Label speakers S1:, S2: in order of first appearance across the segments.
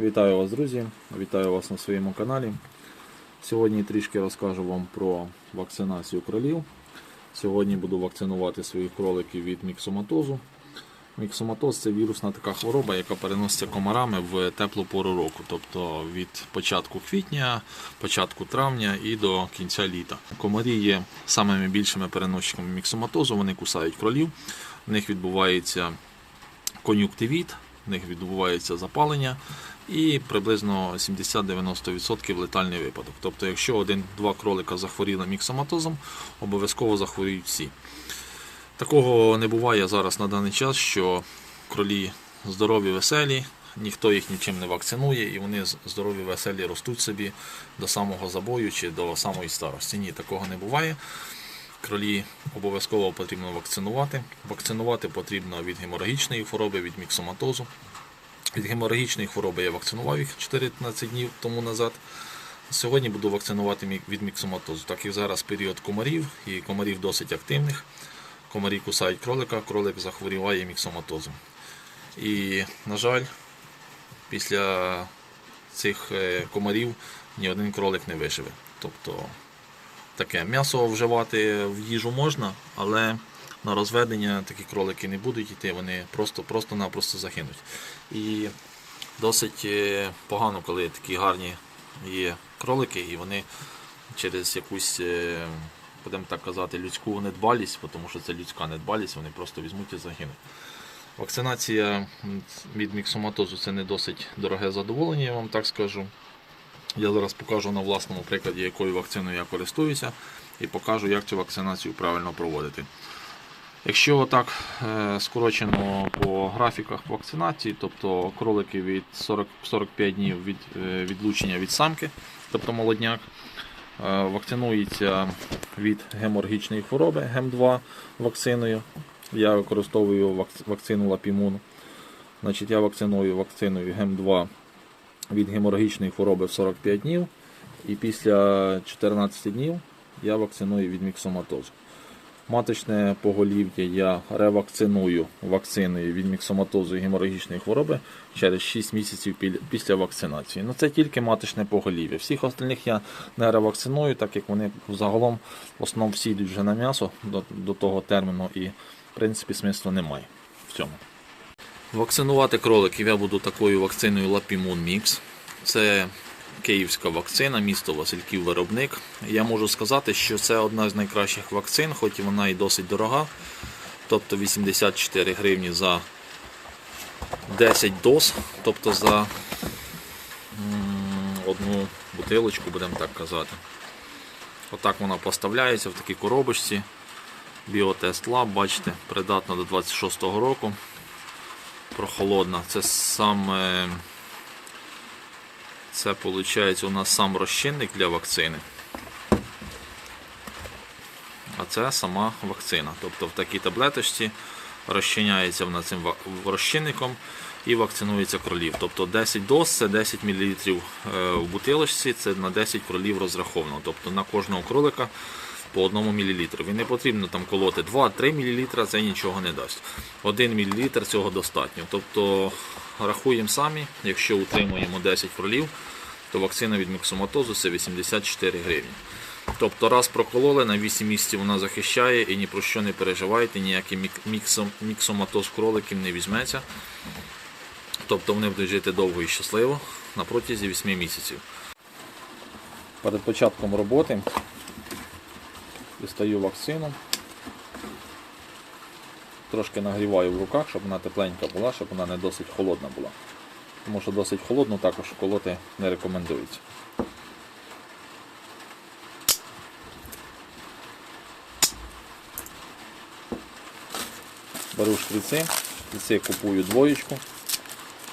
S1: Вітаю вас, друзі! Вітаю вас на своєму каналі. Сьогодні трішки розкажу вам про вакцинацію кролів. Сьогодні буду вакцинувати своїх кроликів від міксоматозу. Міксоматоз це вірусна така хвороба, яка переноситься комарами в теплу пору року, тобто від початку квітня, початку травня і до кінця літа. Комарі є самими більшими переносчиками міксоматозу, вони кусають кролів, в них відбувається кон'юктивіт, в них відбувається запалення і приблизно 70-90% летальний випадок. Тобто, якщо один-два кролика захворіли міксоматозом, обов'язково захворіють всі. Такого не буває зараз на даний час, що кролі здорові, веселі, ніхто їх нічим не вакцинує, і вони здорові, веселі ростуть собі до самого забою чи до самої старості. Ні, такого не буває. Кролі обов'язково потрібно вакцинувати. Вакцинувати потрібно від геморагічної хвороби, від міксоматозу. Від геморагічної хвороби я вакцинував їх 14 днів тому назад. Сьогодні буду вакцинувати від міксоматозу, так як зараз період комарів, і комарів досить активних. Комарі кусають кролика, кролик захворіває міксоматозом. І, на жаль, після цих е, комарів ні один кролик не виживе. Тобто таке м'ясо вживати в їжу можна, але на розведення такі кролики не будуть йти, вони просто, просто-напросто загинуть. І досить е, погано, коли такі гарні є кролики, і вони через якусь, е, будемо так казати, людську недбалість, тому що це людська недбалість, вони просто візьмуть і загинуть. Вакцинація від міксоматозу це не досить дороге задоволення, я вам так скажу. Я зараз покажу на власному прикладі, якою вакциною я користуюся, і покажу, як цю вакцинацію правильно проводити. Якщо так е, скорочено по графіках вакцинації, тобто кролики від 40 45 днів від е, відлучення від самки, тобто молодняк, е, вакцинується від геморгічної хвороби ГЕМ-2 вакциною. Я використовую вакцину Лапімун. Значить, я вакциную вакциною ГЕМ-2 від геморагічної хвороби в 45 днів. І після 14 днів я вакциную від міксоматозу. Маточне поголів'я я ревакциную вакциною від міксоматозу і геморагічної хвороби через 6 місяців після вакцинації. Ну це тільки маточне поголів'я. Всіх остальних я не ревакциную, так як вони загалом в основному всі йдуть вже на м'ясо до, до того терміну і в принципі смислу немає в цьому. Вакцинувати кроликів я буду такою вакциною Лапімун Мікс. Це київська вакцина, місто Васильків виробник. Я можу сказати, що це одна з найкращих вакцин, хоч і вона і досить дорога. Тобто 84 гривні за 10 доз, тобто за одну бутилочку, будемо так казати. Отак вона поставляється в такій коробочці. Біотест Lab, бачите, придатна до 26-го року прохолодна. Це саме це виходить у нас сам розчинник для вакцини. А це сама вакцина. Тобто в такій таблеточці розчиняється вона цим розчинником і вакцинується кролів. Тобто 10 доз це 10 мл е, в бутилочці, це на 10 кролів розраховано. Тобто на кожного кролика по 1 мл. І не потрібно там колоти 2-3 мл, це нічого не дасть. 1 мл цього достатньо. Тобто рахуємо самі, якщо утримуємо 10 кролів, то вакцина від міксоматозу це 84 гривні. Тобто раз прокололи, на 8 місяців вона захищає і ні про що не переживайте, ніякий мік- міксом, міксоматоз кроликів не візьметься. Тобто вони будуть жити довго і щасливо на протязі 8 місяців. Перед початком роботи дістаю вакцину. Трошки нагріваю в руках, щоб вона тепленька була, щоб вона не досить холодна була. Тому що досить холодну також колоти не рекомендується. Беру шприци, шприци купую двоєчку,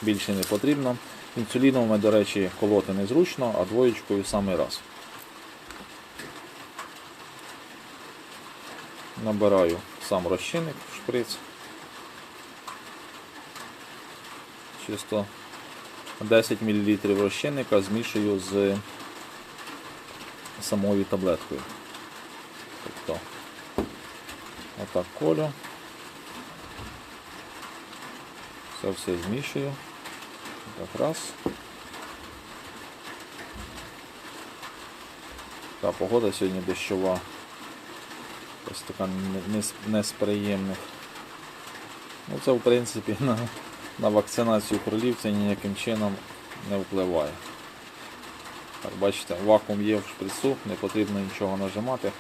S1: більше не потрібно. Інсуліном, до речі, колоти незручно, а двоєчкою самий раз. набираю сам розчинник в шприц. Чисто 10 мл розчинника змішую з самою таблеткою. Тобто отак колю. Це все змішую. Так раз. Та погода сьогодні дощова. Ось така не, не, з- не з приємних. Ну це в принципі на, на вакцинацію кролів це ніяким чином не впливає. Так, бачите, вакуум є в шприцу, не потрібно нічого нажимати.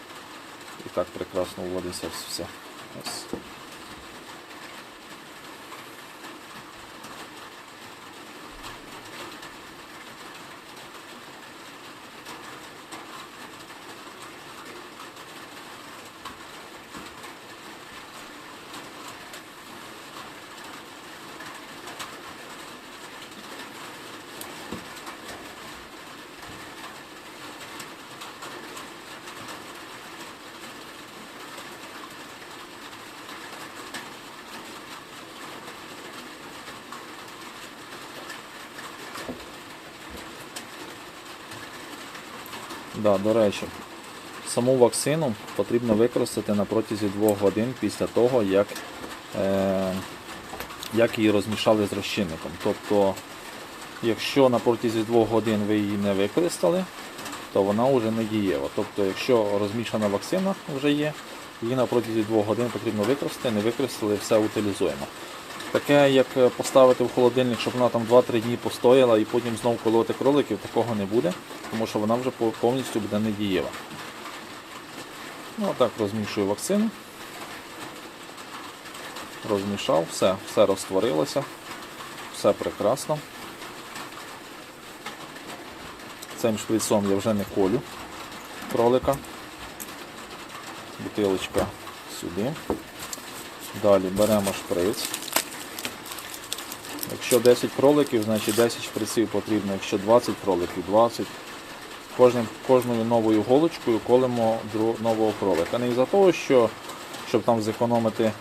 S1: І так прекрасно вводиться все. Ось. Да, до речі, саму вакцину потрібно використати на протязі 2 годин після того, як, е, як її розмішали з розчинником. Тобто, якщо на протязі 2 годин ви її не використали, то вона вже не дієва. Тобто, якщо розмішана вакцина вже є, її на протязі 2 годин потрібно використати, не використали, все утилізуємо. Таке, як е, поставити в холодильник, щоб вона там 2-3 дні постояла і потім знову колоти кроликів, такого не буде, тому що вона вже повністю буде недієва. Ну, а так розмішую вакцину. Розмішав, все, все розтворилося, все прекрасно. Цим шприцом я вже не колю кролика. Бутилочка сюди. Далі беремо шприц. Якщо 10 кроликів, значить 10 шприців потрібно. Якщо 20 кроликів, 20. Кожним, кожною новою голочкою колемо нового кролика. Не із-за того, що щоб там зекономити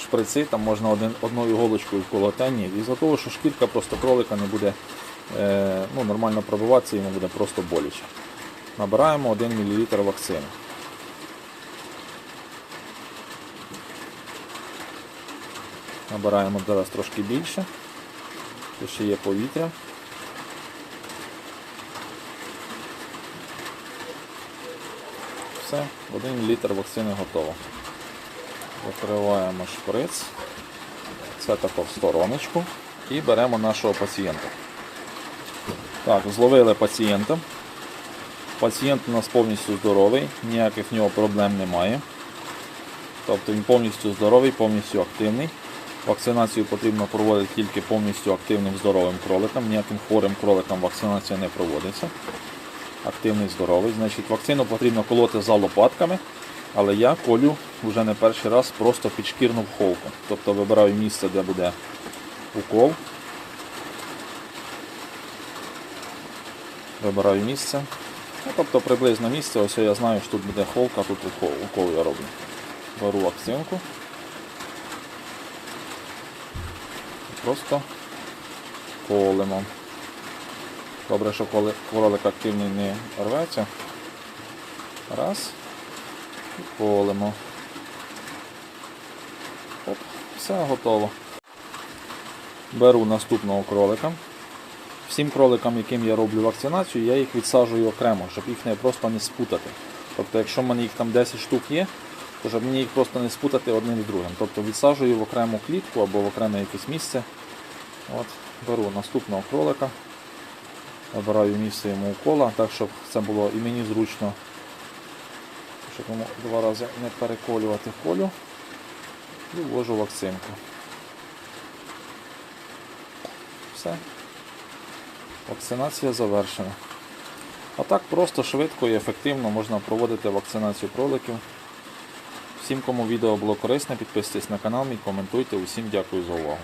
S1: шприци, там можна один, одною голочкою вколоти, ні. Із-за того, що шкірка просто кролика не буде е, ну, нормально пробиватися, йому буде просто боляче. Набираємо 1 мл вакцини. Набираємо зараз трошки більше. Тут ще є повітря. Все, 1 літр вакцини готово. Закриваємо шприц. Це тако в стороночку. І беремо нашого пацієнта. Так, зловили пацієнта. Пацієнт у нас повністю здоровий, ніяких в нього проблем немає. Тобто він повністю здоровий, повністю активний. Вакцинацію потрібно проводити тільки повністю активним здоровим кроликам. Ніяким хворим кроликам вакцинація не проводиться. Активний здоровий. Значить, вакцину потрібно колоти за лопатками, але я колю вже не перший раз просто підшкірну вхолку. Тобто вибираю місце, де буде укол. Вибираю місце. Ну, тобто приблизно місце, ось я знаю, що тут буде холка, тут укол я роблю. Беру вакцинку. Просто колемо. Добре, що коли кролик активний не рветься. Раз. І колемо. Оп, все готово. Беру наступного кролика. Всім кроликам, яким я роблю вакцинацію, я їх відсаджую окремо, щоб їх не просто не спутати. Тобто, якщо в мене їх там 10 штук є, то щоб мені їх просто не спутати одним з другим. Тобто відсаджую в окрему клітку або в окреме якесь місце. От, Беру наступного кролика, обираю місце йому укола, так щоб це було і мені зручно, щоб йому два рази не переколювати колю і ввожу вакцинку. Все. Вакцинація завершена. А так просто швидко і ефективно можна проводити вакцинацію кроликів. Всім, кому відео було корисне, підписуйтесь на канал, мій коментуйте. Усім дякую за увагу.